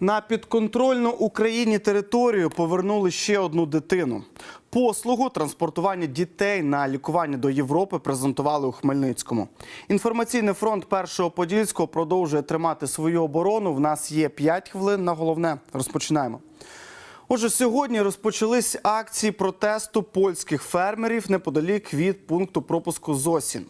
На підконтрольну Україні територію повернули ще одну дитину. Послугу транспортування дітей на лікування до Європи презентували у Хмельницькому. Інформаційний фронт першого подільського продовжує тримати свою оборону. В нас є 5 хвилин на головне. Розпочинаємо. Отже, сьогодні розпочались акції протесту польських фермерів неподалік від пункту пропуску ЗОСІН.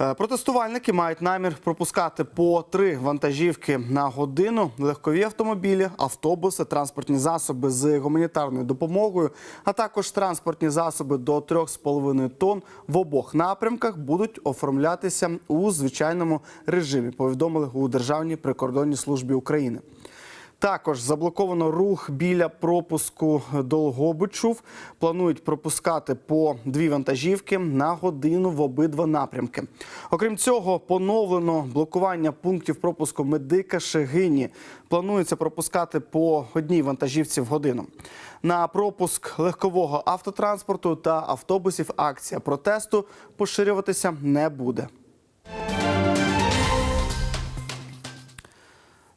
Е, Протестувальники мають намір пропускати по три вантажівки на годину, легкові автомобілі, автобуси, транспортні засоби з гуманітарною допомогою, а також транспортні засоби до 3,5 тонн в обох напрямках будуть оформлятися у звичайному режимі. Повідомили у Державній прикордонній службі України. Також заблоковано рух біля пропуску Долгобичув. Планують пропускати по дві вантажівки на годину в обидва напрямки. Окрім цього, поновлено блокування пунктів пропуску Медика Шегині. Планується пропускати по одній вантажівці в годину. На пропуск легкового автотранспорту та автобусів акція протесту поширюватися не буде.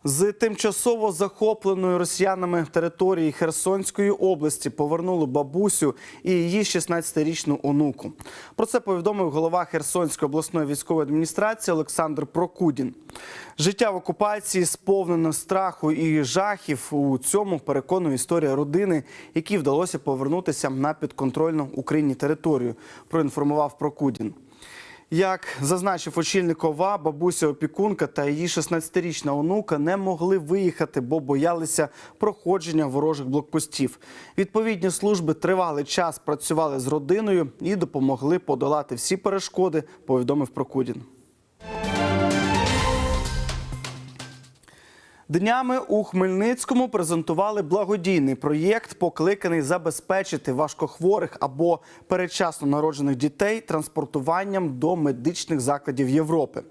З тимчасово захопленої росіянами території Херсонської області повернули бабусю і її 16-річну онуку. Про це повідомив голова Херсонської обласної військової адміністрації Олександр Прокудін. Життя в окупації сповнено страху і жахів. У цьому переконує історія родини, якій вдалося повернутися на підконтрольну Україні територію. Проінформував Прокудін. Як зазначив очільник ОВА, бабуся опікунка та її 16-річна онука не могли виїхати, бо боялися проходження ворожих блокпостів. Відповідні служби тривалий час працювали з родиною і допомогли подолати всі перешкоди. Повідомив Прокудін. Днями у Хмельницькому презентували благодійний проєкт, покликаний забезпечити важкохворих або передчасно народжених дітей транспортуванням до медичних закладів Європи.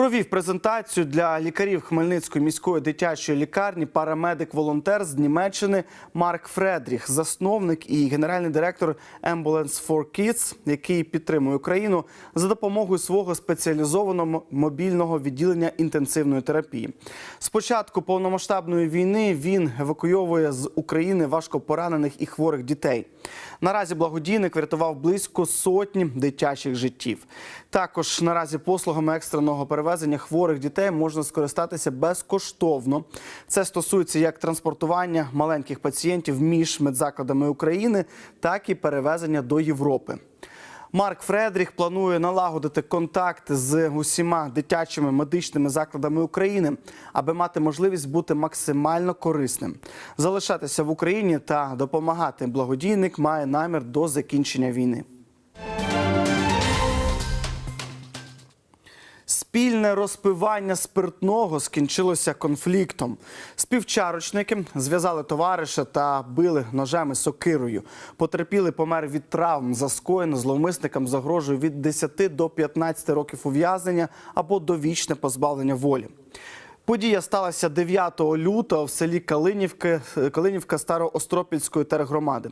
Провів презентацію для лікарів Хмельницької міської дитячої лікарні парамедик-волонтер з Німеччини Марк Фредріх, засновник і генеральний директор Ambulance for Kids, який підтримує Україну за допомогою свого спеціалізованого мобільного відділення інтенсивної терапії. З початку повномасштабної війни він евакуйовує з України важкопоранених і хворих дітей. Наразі благодійник врятував близько сотні дитячих життів. Також наразі послугами екстреного перевезення хворих дітей можна скористатися безкоштовно. Це стосується як транспортування маленьких пацієнтів між медзакладами України, так і перевезення до Європи. Марк Фредріх планує налагодити контакти з усіма дитячими медичними закладами України, аби мати можливість бути максимально корисним. Залишатися в Україні та допомагати благодійник має намір до закінчення війни. Спільне розпивання спиртного скінчилося конфліктом. Співчарочники зв'язали товариша та били ножами сокирою. Потерпілий помер від травм. За скоєно зловмисникам загрожує від 10 до 15 років ув'язнення або довічне позбавлення волі. Подія сталася 9 лютого в селі Калинівки, Калинівка Староостропільської тергромади.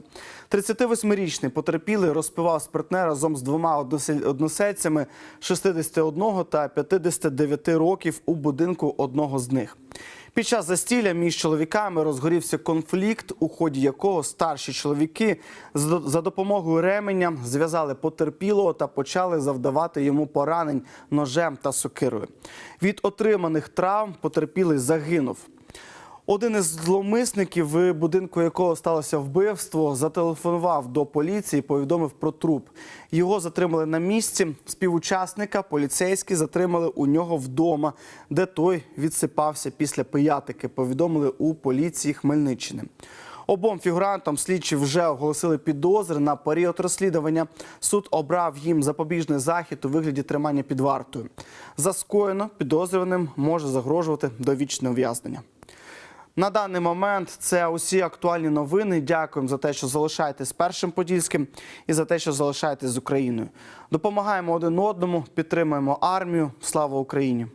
38-річний потерпілий розпивав спиртне разом з двома односель- односельцями 61 та 59 років у будинку одного з них. Під час застілля між чоловіками розгорівся конфлікт, у ході якого старші чоловіки за допомогою ременя зв'язали потерпілого та почали завдавати йому поранень ножем та сокирою. Від отриманих травм потерпілий загинув. Один із зловмисників, в будинку якого сталося вбивство, зателефонував до поліції, і повідомив про труп. Його затримали на місці. Співучасника поліцейські затримали у нього вдома, де той відсипався після пиятики. Повідомили у поліції Хмельниччини. Обом фігурантам слідчі вже оголосили підозри на період розслідування. Суд обрав їм запобіжний захід у вигляді тримання під вартою. За скоєно підозрюваним може загрожувати довічне ув'язнення. На даний момент це усі актуальні новини. Дякуємо за те, що залишаєтесь першим подільським і за те, що залишаєтесь з Україною. Допомагаємо один одному, підтримуємо армію. Слава Україні!